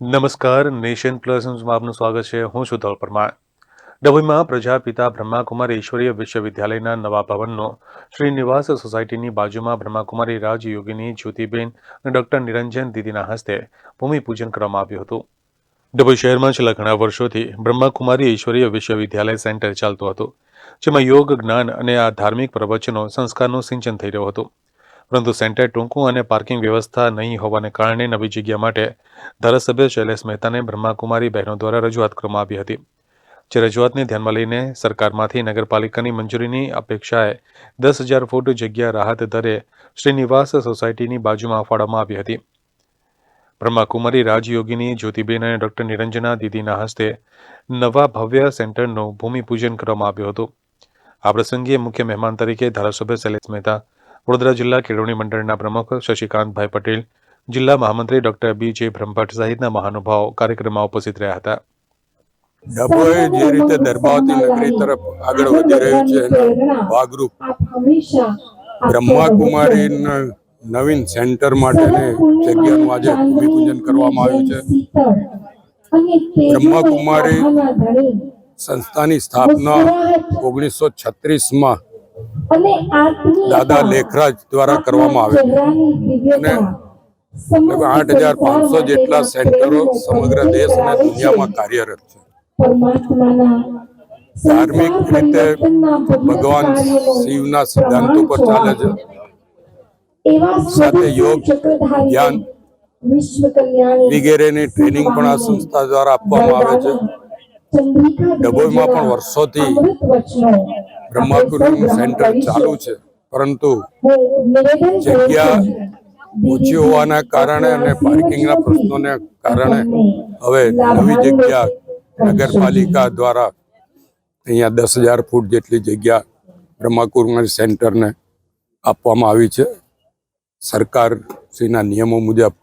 નમસ્કાર, nation plus આપનું સ્વાગત છે. હું છું ધોલ પરમાર. ડભોઈમાં પ્રજાપિતા બ્રહ્માકુમારી ઈશ્વરીય વિશ્વવિદ્યાલયના નવા ભવનનો શ્રીનિવાસ સોસાયટીની બાજુમાં બ્રહ્માકુમારી રાજયોગીની જ્યોતિબેન અને ડોક્ટર નિરંજન દીદીના હસ્તે ભૂમિપૂજન કરવામાં આવ્યું હતું. ડભોઈ શહેરમાં છેલ્લા ઘણા વર્ષોથી બ્રહ્માકુમારી ઈશ્વરીય વિશ્વવિદ્યાલય સેન્ટર ચાલતું હતું, જેમાં યોગ, જ્ઞાન અને આ ધાર્મિક પ્રવચનો સંસ્કારનું સિંચન થઈ રહ્યું હતું. પરંતુ સેન્ટર ટૂંકું અને પાર્કિંગ વ્યવસ્થા નહીં હોવાને કારણે નવી જગ્યા માટે ધારાસભ્ય શૈલેષ મહેતાને બ્રહ્માકુમારી બહેનો દ્વારા રજૂઆત કરવામાં આવી હતી. જે રજૂઆતને ધ્યાનમાં લઈને સરકારમાંથી નગરપાલિકાની મંજૂરીની અપેક્ષાએ દસ હજાર ફૂટ જગ્યા રાહત દરે શ્રીનિવાસ સોસાયટીની બાજુમાં ફાળવવામાં આવી હતી. બ્રહ્માકુમારી રાજયોગીની જ્યોતિબેન અને ડોક્ટર નિરંજના દીદીના હસ્તે નવા ભવ્ય સેન્ટરનું ભૂમિપૂજન કરવામાં આવ્યું હતું. આ પ્રસંગે મુખ્ય મહેમાન તરીકે ધારાસભ્ય શૈલેષ મહેતા વડોદરા જિલ્લા કેળવણી મંડળના પ્રમુખ શશિકાંતભાઈ પટેલ, જિલ્લા મહામંત્રી ડોક્ટર બી જે બ્રહ્મભટ્ટ સહિતના મહાનુભાવો કાર્યક્રમમાં ઉપસ્થિત રહ્યા હતા. ડભોઈ જે રીતે ધર્માવતી નગરી તરફ આગળ વધી રહ્યું છે ભાગરૂપ બ્રહ્માકુમારી નવીન સેન્ટર માટેની જગ્યાનું આજે ભૂમિપૂજન કરવામાં આવ્યું છે. બ્રહ્માકુમારી સંસ્થાની સ્થાપના ઓગણીસો છત્રીસમાં દાદા લેખરાજ દ્વારા કરવામાં આવે છે. અને લગભગ આઠ હજાર પાંચસો જેટલા સેન્ટરો સમગ્ર દેશ અને દુનિયામાં કાર્યરત છે. ધાર્મિક રીતે ભગવાન શિવના સિદ્ધાંતો પર ચાલે છે. સાથે યોગ ધ્યાન વગેરેની ટ્રેનિંગ પણ આ સંસ્થા દ્વારા આપવામાં આવે છે. ડભોઈમાં પણ વર્ષોથી બ્રહ્માકુમારીનું સેન્ટર ચાલુ છે પરંતુ જગ્યા ઓછી હોવાના કારણે અને પાર્કિંગના પ્રશ્નોને કારણે હવે નવી જગ્યા નગરપાલિકા દ્વારા અહીંયા દસ હજાર ફૂટ જેટલી જગ્યા બ્રહ્માકુમારી સેન્ટરને આપવામાં આવી છે. સરકાર શ્રીના નિયમો મુજબ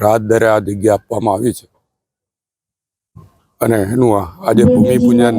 રાત દરે આ જગ્યા આપવામાં આવી છે. અને એનું આ આજે ભૂમિપૂજન